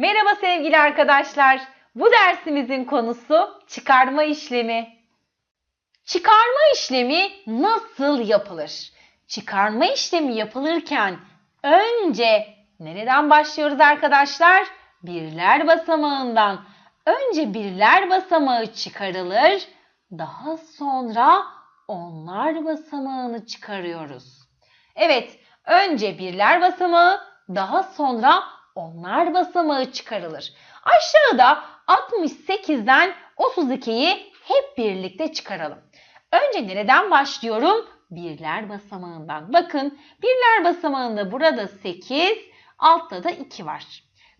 Merhaba sevgili arkadaşlar. Bu dersimizin konusu çıkarma işlemi. Çıkarma işlemi nasıl yapılır? Çıkarma işlemi yapılırken önce nereden başlıyoruz arkadaşlar? Birler basamağından. Önce birler basamağı çıkarılır. Daha sonra onlar basamağını çıkarıyoruz. Evet, önce birler basamağı, daha sonra onlar basamağı çıkarılır. Aşağıda 68'den 32'yi hep birlikte çıkaralım. Önce nereden başlıyorum? Birler basamağından. Bakın birler basamağında burada 8, altta da 2 var.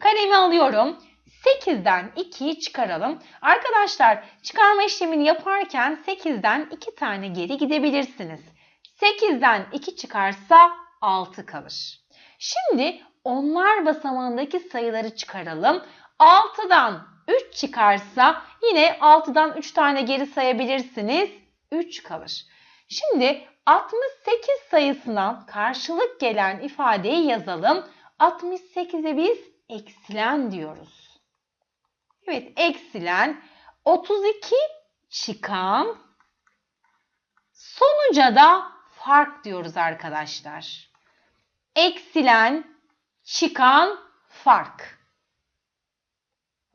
Kalemi alıyorum. 8'den 2'yi çıkaralım. Arkadaşlar çıkarma işlemini yaparken 8'den 2 tane geri gidebilirsiniz. 8'den 2 çıkarsa 6 kalır. Şimdi onlar basamağındaki sayıları çıkaralım. 6'dan 3 çıkarsa yine 6'dan 3 tane geri sayabilirsiniz. 3 kalır. Şimdi 68 sayısına karşılık gelen ifadeyi yazalım. 68'e biz eksilen diyoruz. Evet eksilen 32 çıkan sonuca da fark diyoruz arkadaşlar. Eksilen çıkan fark.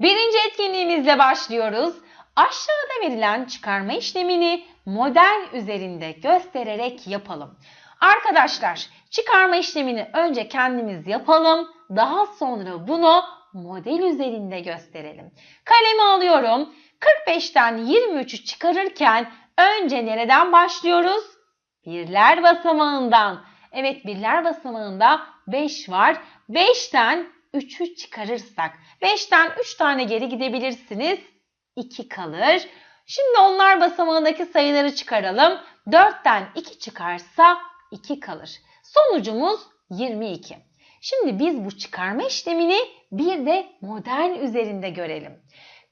Birinci etkinliğimizle başlıyoruz. Aşağıda verilen çıkarma işlemini model üzerinde göstererek yapalım. Arkadaşlar çıkarma işlemini önce kendimiz yapalım. Daha sonra bunu model üzerinde gösterelim. Kalemi alıyorum. 45'ten 23'ü çıkarırken önce nereden başlıyoruz? Birler basamağından. Evet birler basamağında 5 var. 5'ten 3'ü çıkarırsak 5'ten 3 tane geri gidebilirsiniz. 2 kalır. Şimdi onlar basamağındaki sayıları çıkaralım. 4'ten 2 çıkarsa 2 kalır. Sonucumuz 22. Şimdi biz bu çıkarma işlemini bir de model üzerinde görelim.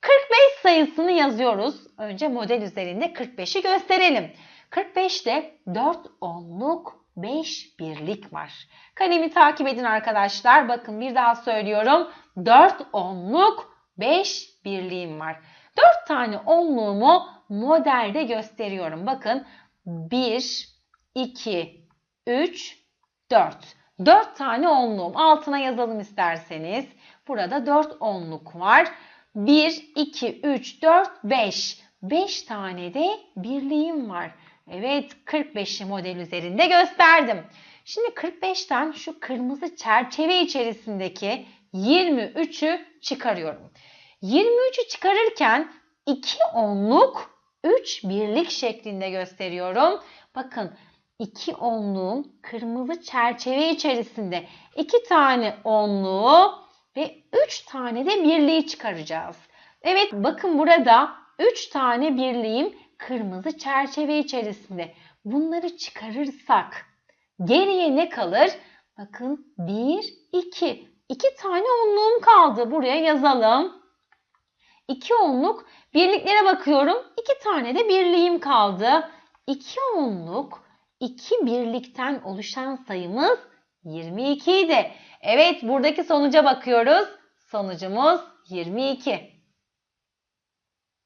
45 sayısını yazıyoruz. Önce model üzerinde 45'i gösterelim. 45'te 4 onluk 5 birlik var. Kalemi takip edin arkadaşlar. Bakın bir daha söylüyorum. 4 onluk 5 birliğim var. 4 tane onluğumu modelde gösteriyorum. Bakın 1, 2, 3, 4. 4 tane onluğum. Altına yazalım isterseniz. Burada 4 onluk var. 1, 2, 3, 4, 5. 5 tane de birliğim var. Evet 45'i model üzerinde gösterdim. Şimdi 45'ten şu kırmızı çerçeve içerisindeki 23'ü çıkarıyorum. 23'ü çıkarırken 2 onluk 3 birlik şeklinde gösteriyorum. Bakın 2 onluğum kırmızı çerçeve içerisinde 2 tane onluğu ve 3 tane de birliği çıkaracağız. Evet bakın burada 3 tane birliğim kırmızı çerçeve içerisinde. Bunları çıkarırsak geriye ne kalır? Bakın 1, 2. 2 tane onluğum kaldı. Buraya yazalım. 2 onluk birliklere bakıyorum. 2 tane de birliğim kaldı. 2 onluk 2 birlikten oluşan sayımız 22 idi. Evet buradaki sonuca bakıyoruz. Sonucumuz 22.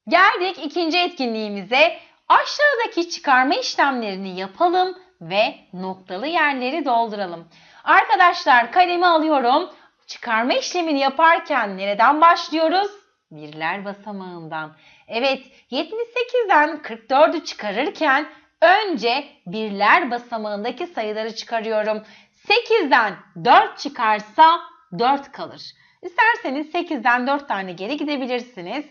Geldik ikinci etkinliğimize. Aşağıdaki çıkarma işlemlerini yapalım ve noktalı yerleri dolduralım. Arkadaşlar kalemi alıyorum. Çıkarma işlemini yaparken nereden başlıyoruz? Birler basamağından. Evet 78'den 44'ü çıkarırken önce birler basamağındaki sayıları çıkarıyorum. 8'den 4 çıkarsa 4 kalır. İsterseniz 8'den 4 tane geri gidebilirsiniz.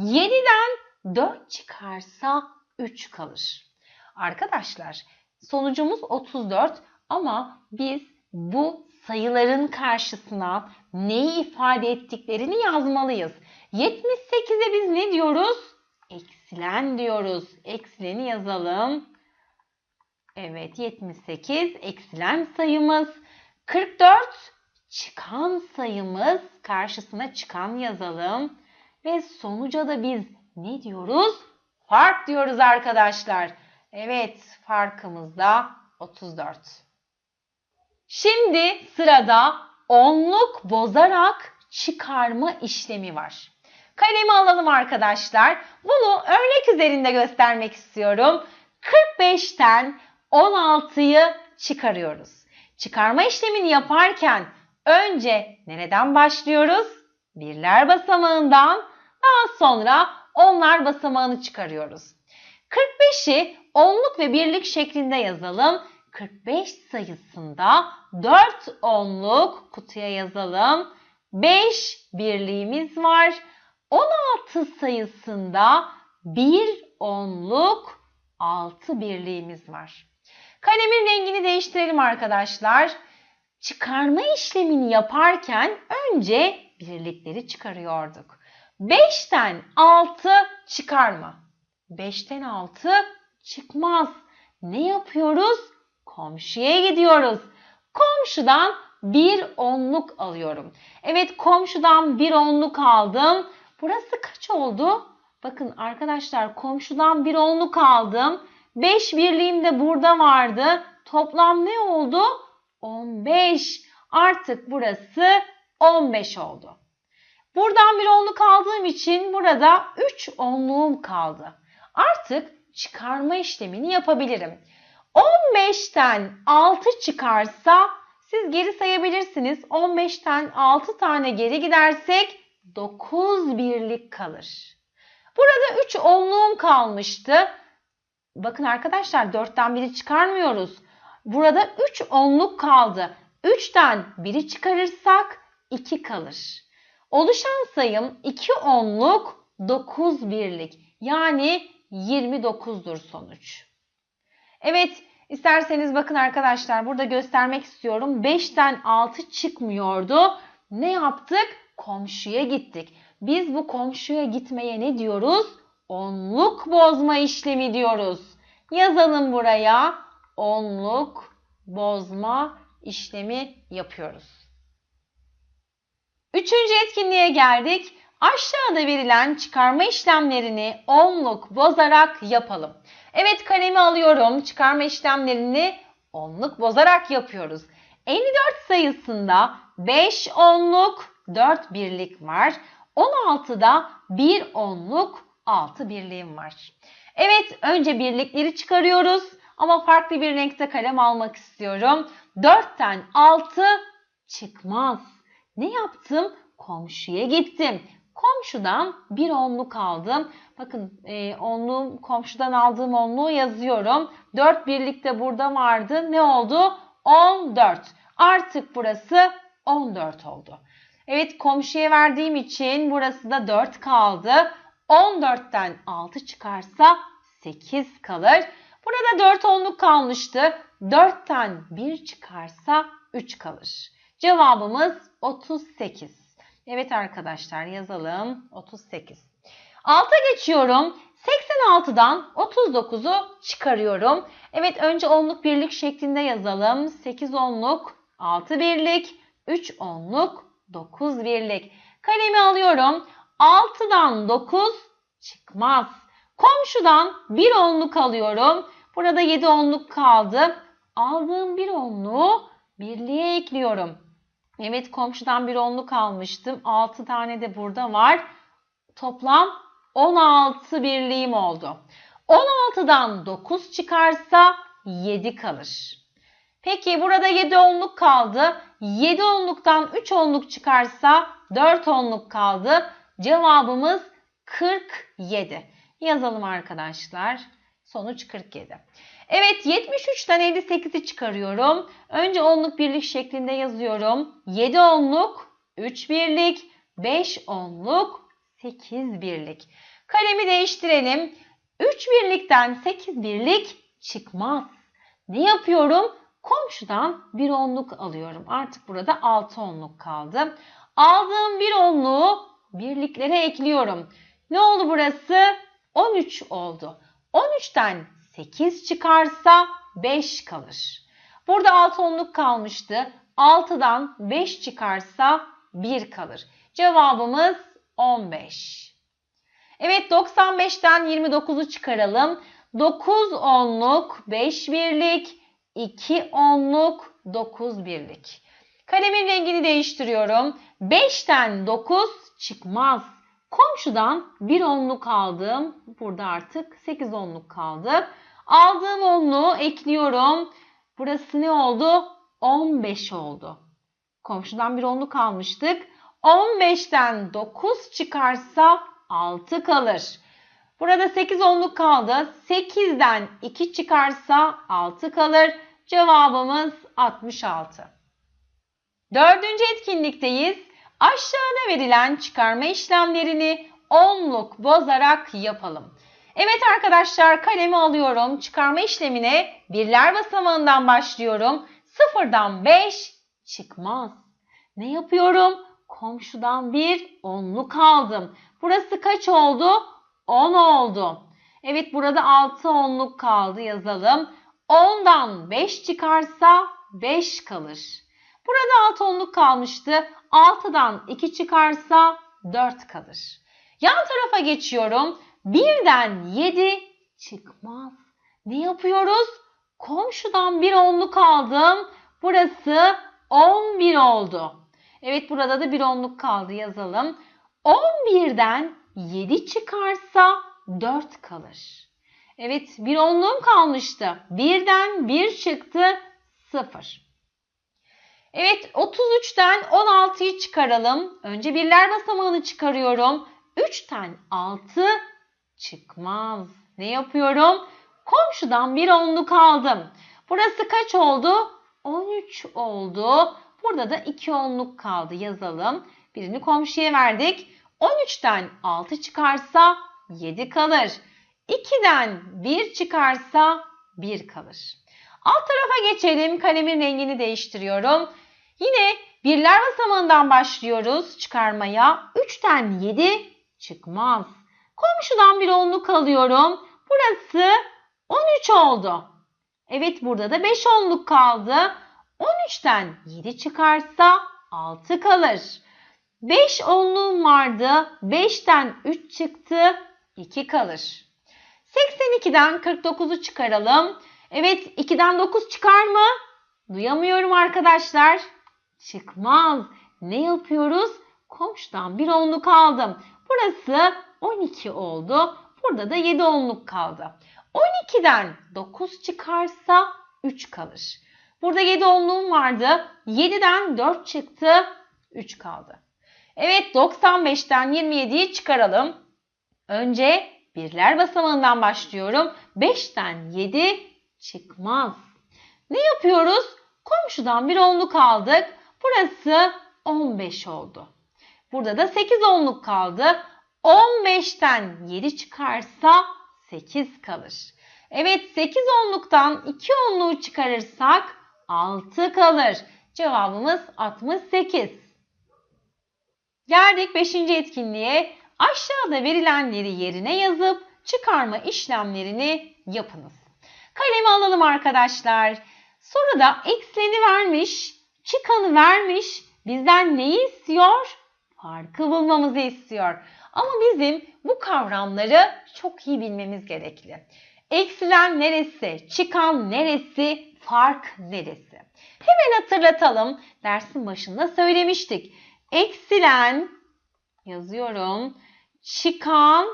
7'den 4 çıkarsa 3 kalır. Arkadaşlar sonucumuz 34 ama biz bu sayıların karşısına neyi ifade ettiklerini yazmalıyız. 78'e biz ne diyoruz? Eksilen diyoruz. Eksileni yazalım. Evet 78 eksilen sayımız. 44 çıkan sayımız. Karşısına çıkan yazalım. Ve sonuca da biz ne diyoruz? Fark diyoruz arkadaşlar. Evet farkımız da 34. Şimdi sırada onluk bozarak çıkarma işlemi var. Kalemi alalım arkadaşlar. Bunu örnek üzerinde göstermek istiyorum. 45'ten 16'yı çıkarıyoruz. Çıkarma işlemini yaparken önce nereden başlıyoruz? Birler basamağından daha sonra onlar basamağını çıkarıyoruz. 45'i onluk ve birlik şeklinde yazalım. 45 sayısında 4 onluk kutuya yazalım. 5 birliğimiz var. 16 sayısında 1 onluk 6 birliğimiz var. Kalemin rengini değiştirelim arkadaşlar. Çıkarma işlemini yaparken önce birlikleri çıkarıyorduk. 5'ten 6 çıkarma. 5'ten 6 çıkmaz. Ne yapıyoruz? Komşuya gidiyoruz. Komşudan bir onluk alıyorum. Evet komşudan bir onluk aldım. Burası kaç oldu? Bakın arkadaşlar komşudan bir onluk aldım. 5 birliğim de burada vardı. Toplam ne oldu? 15. Artık burası 15 oldu. Buradan bir onluk aldığım için burada 3 onluğum kaldı. Artık çıkarma işlemini yapabilirim. 15'ten 6 çıkarsa siz geri sayabilirsiniz. 15'ten 6 tane geri gidersek 9 birlik kalır. Burada 3 onluğum kalmıştı. Bakın arkadaşlar 4'ten 1'i çıkarmıyoruz. Burada 3 onluk kaldı. 3'ten 1'i çıkarırsak 2 kalır. Oluşan sayım 2 onluk 9 birlik. Yani 29'dur sonuç. Evet isterseniz bakın arkadaşlar burada göstermek istiyorum. 5'ten 6 çıkmıyordu. Ne yaptık? Komşuya gittik. Biz bu komşuya gitmeye ne diyoruz? Onluk bozma işlemi diyoruz. Yazalım buraya. Onluk bozma işlemi yapıyoruz. Üçüncü etkinliğe geldik. Aşağıda verilen çıkarma işlemlerini onluk bozarak yapalım. Evet kalemi alıyorum. Çıkarma işlemlerini onluk bozarak yapıyoruz. 54 sayısında 5 onluk 4 birlik var. 16'da 1 onluk 6 birliğim var. Evet önce birlikleri çıkarıyoruz ama farklı bir renkte kalem almak istiyorum. 4'ten 6 çıkmaz. Ne yaptım? Komşuya gittim. Komşudan bir onluk aldım. Bakın e, onluğum, komşudan aldığım onluğu yazıyorum. 4 birlikte burada vardı. Ne oldu? 14. Artık burası 14 oldu. Evet komşuya verdiğim için burası da 4 kaldı. 14'ten 6 çıkarsa 8 kalır. Burada 4 onluk kalmıştı. 4'ten 1 çıkarsa 3 kalır. Cevabımız 38. Evet arkadaşlar yazalım 38. Alta geçiyorum. 86'dan 39'u çıkarıyorum. Evet önce onluk birlik şeklinde yazalım. 8 onluk, 6 birlik, 3 onluk, 9 birlik. Kalemi alıyorum. 6'dan 9 çıkmaz. Komşudan 1 onluk alıyorum. Burada 7 onluk kaldı. Aldığım bir onluğu birliğe ekliyorum. Evet komşudan bir onluk almıştım. 6 tane de burada var. Toplam 16 birliğim oldu. 16'dan 9 çıkarsa 7 kalır. Peki burada 7 onluk kaldı. 7 onluktan 3 onluk çıkarsa 4 onluk kaldı. Cevabımız 47. Yazalım arkadaşlar. Sonuç 47. Evet 73'ten 58'i çıkarıyorum. Önce onluk birlik şeklinde yazıyorum. 7 onluk, 3 birlik, 5 onluk, 8 birlik. Kalemi değiştirelim. 3 birlikten 8 birlik çıkmaz. Ne yapıyorum? Komşudan bir onluk alıyorum. Artık burada 6 onluk kaldı. Aldığım bir onluğu birliklere ekliyorum. Ne oldu burası? 13 oldu. 13'ten 8 çıkarsa 5 kalır. Burada 6 onluk kalmıştı. 6'dan 5 çıkarsa 1 kalır. Cevabımız 15. Evet 95'ten 29'u çıkaralım. 9 onluk, 5 birlik, 2 onluk, 9 birlik. Kalemin rengini değiştiriyorum. 5'ten 9 çıkmaz. Komşudan bir onluk aldım. Burada artık 8 onluk kaldı. Aldığım onluğu ekliyorum. Burası ne oldu? 15 oldu. Komşudan bir onluk almıştık. 15'ten 9 çıkarsa 6 kalır. Burada 8 onluk kaldı. 8'den 2 çıkarsa 6 kalır. Cevabımız 66. Dördüncü etkinlikteyiz. Aşağıda verilen çıkarma işlemlerini onluk bozarak yapalım. Evet arkadaşlar kalemi alıyorum. Çıkarma işlemine birler basamağından başlıyorum. Sıfırdan 5 çıkmaz. Ne yapıyorum? Komşudan bir onluk aldım. Burası kaç oldu? 10 oldu. Evet burada 6 onluk kaldı yazalım. 10'dan 5 çıkarsa 5 kalır. Burada 6 onluk kalmıştı. 6'dan 2 çıkarsa 4 kalır. Yan tarafa geçiyorum. 1'den 7 çıkmaz. Ne yapıyoruz? Komşudan bir onluk aldım. Burası 11 oldu. Evet burada da bir onluk kaldı yazalım. 11'den 7 çıkarsa 4 kalır. Evet bir onluğum kalmıştı. 1'den 1 çıktı 0. Evet 33'ten 16'yı çıkaralım. Önce birler basamağını çıkarıyorum. 3'ten 6 çıkmaz. Ne yapıyorum? Komşudan bir onluk aldım. Burası kaç oldu? 13 oldu. Burada da 2 onluk kaldı yazalım. Birini komşuya verdik. 13'ten 6 çıkarsa 7 kalır. 2'den 1 çıkarsa 1 kalır. Alt tarafa geçelim. Kalemin rengini değiştiriyorum. Yine birler basamağından başlıyoruz çıkarmaya. 3'ten 7 çıkmaz. Komşudan bir onluk alıyorum. Burası 13 oldu. Evet burada da 5 onluk kaldı. 13'ten 7 çıkarsa 6 kalır. 5 onluğum vardı. 5'ten 3 çıktı. 2 kalır. 82'den 49'u çıkaralım. Evet 2'den 9 çıkar mı? Duyamıyorum arkadaşlar. Çıkmaz. Ne yapıyoruz? Komşudan bir onluk aldım. Burası 12 oldu. Burada da 7 onluk kaldı. 12'den 9 çıkarsa 3 kalır. Burada 7 onluğum vardı. 7'den 4 çıktı. 3 kaldı. Evet 95'ten 27'yi çıkaralım. Önce birler basamağından başlıyorum. 5'ten 7 çıkmaz. Ne yapıyoruz? Komşudan bir onluk aldık. Burası 15 oldu. Burada da 8 onluk kaldı. 15'ten 7 çıkarsa 8 kalır. Evet 8 onluktan 2 onluğu çıkarırsak 6 kalır. Cevabımız 68. Geldik 5. etkinliğe. Aşağıda verilenleri yerine yazıp çıkarma işlemlerini yapınız. Kalemi alalım arkadaşlar. Soruda eksileni vermiş, çıkanı vermiş. Bizden neyi istiyor? Farkı bulmamızı istiyor. Ama bizim bu kavramları çok iyi bilmemiz gerekli. Eksilen neresi, çıkan neresi, fark neresi? Hemen hatırlatalım. Dersin başında söylemiştik. Eksilen yazıyorum. Çıkan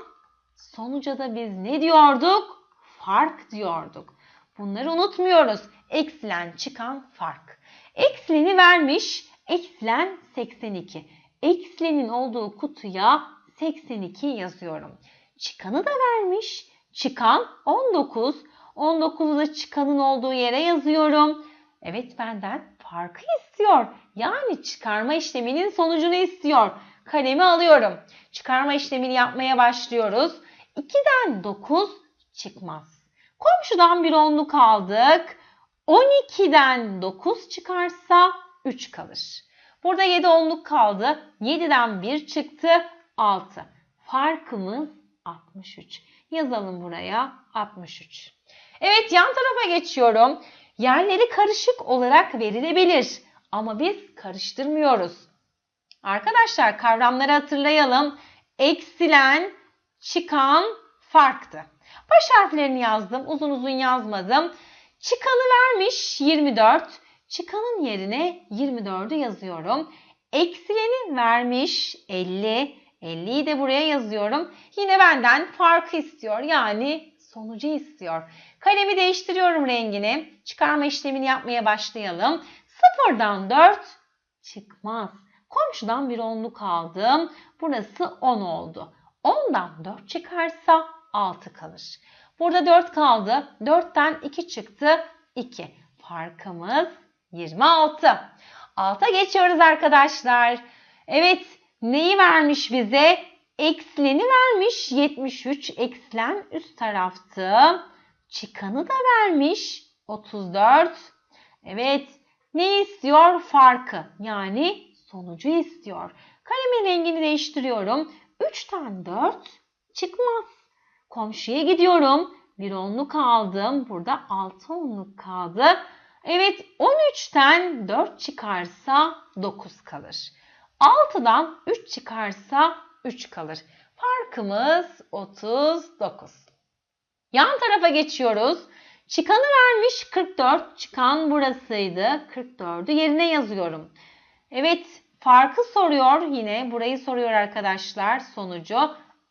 sonuca da biz ne diyorduk? Fark diyorduk. Bunları unutmuyoruz. Eksilen, çıkan, fark. Eksileni vermiş. Eksilen 82. Eksilenin olduğu kutuya 82 yazıyorum. Çıkanı da vermiş. Çıkan 19. 19'u da çıkanın olduğu yere yazıyorum. Evet benden farkı istiyor. Yani çıkarma işleminin sonucunu istiyor. Kalemi alıyorum. Çıkarma işlemini yapmaya başlıyoruz. 2'den 9 çıkmaz. Komşudan bir onluk aldık. 12'den 9 çıkarsa 3 kalır. Burada 7 onluk kaldı. 7'den 1 çıktı 6. Farkımız 63. Yazalım buraya 63. Evet yan tarafa geçiyorum. Yerleri karışık olarak verilebilir. Ama biz karıştırmıyoruz. Arkadaşlar kavramları hatırlayalım. Eksilen, çıkan, farktı. Baş harflerini yazdım. Uzun uzun yazmadım. Çıkanı vermiş 24. Çıkanın yerine 24'ü yazıyorum. Eksileni vermiş 50. 50'yi de buraya yazıyorum. Yine benden farkı istiyor. Yani sonucu istiyor. Kalemi değiştiriyorum rengini. Çıkarma işlemini yapmaya başlayalım. Sıfırdan 4 çıkmaz. Komşudan bir onluk aldım. Burası 10 oldu. 10'dan 4 çıkarsa 6 kalır. Burada 4 kaldı. 4'ten 2 çıktı. 2. Farkımız 26. Alta geçiyoruz arkadaşlar. Evet neyi vermiş bize? Eksileni vermiş 73. Eksilen üst taraftı. Çıkanı da vermiş 34. Evet ne istiyor? Farkı yani sonucu istiyor. Kalemin rengini değiştiriyorum. 3'ten 4 çıkmaz. Komşuya gidiyorum. Bir onluk aldım. Burada 6 onluk kaldı. Evet 13'ten 4 çıkarsa 9 kalır. 6'dan 3 çıkarsa 3 kalır. Farkımız 39. Yan tarafa geçiyoruz. Çıkanı vermiş 44. Çıkan burasıydı. 44'ü yerine yazıyorum. Evet farkı soruyor yine. Burayı soruyor arkadaşlar sonucu.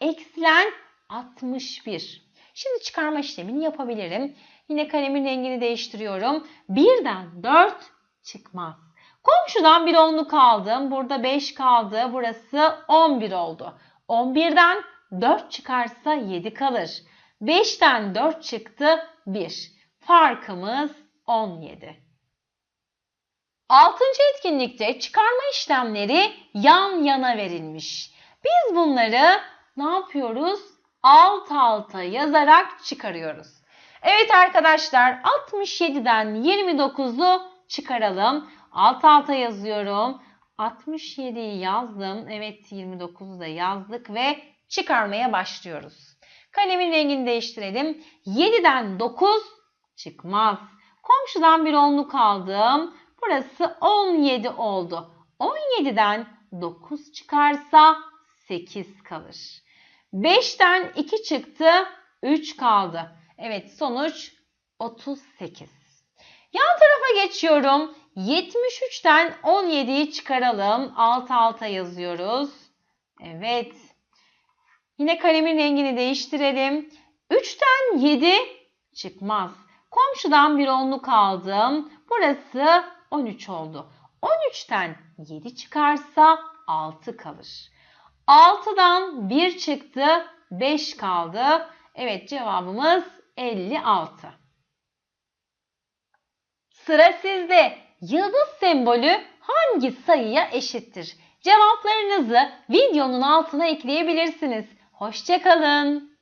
Eksilen 61. Şimdi çıkarma işlemini yapabilirim. Yine kalemin rengini değiştiriyorum. 1'den 4 çıkmaz. Komşudan bir onluk aldım. Burada 5 kaldı. Burası 11 oldu. 11'den 4 çıkarsa 7 kalır. 5'ten 4 çıktı 1. Farkımız 17. Altıncı etkinlikte çıkarma işlemleri yan yana verilmiş. Biz bunları ne yapıyoruz? Alt alta yazarak çıkarıyoruz. Evet arkadaşlar 67'den 29'u çıkaralım. Alt alta yazıyorum. 67'yi yazdım. Evet 29'u da yazdık ve çıkarmaya başlıyoruz. Kalemin rengini değiştirelim. 7'den 9 çıkmaz. Komşudan bir onluk aldım. Burası 17 oldu. 17'den 9 çıkarsa 8 kalır. 5'ten 2 çıktı. 3 kaldı. Evet sonuç 38. Yan tarafa geçiyorum. 73'ten 17'yi çıkaralım. Alt alta yazıyoruz. Evet. Yine kalemin rengini değiştirelim. 3'ten 7 çıkmaz. Komşudan bir onluk aldım. Burası 13 oldu. 13'ten 7 çıkarsa 6 kalır. 6'dan 1 çıktı. 5 kaldı. Evet cevabımız 56. Sıra sizde. Yıldız sembolü hangi sayıya eşittir? Cevaplarınızı videonun altına ekleyebilirsiniz. Hoşçakalın.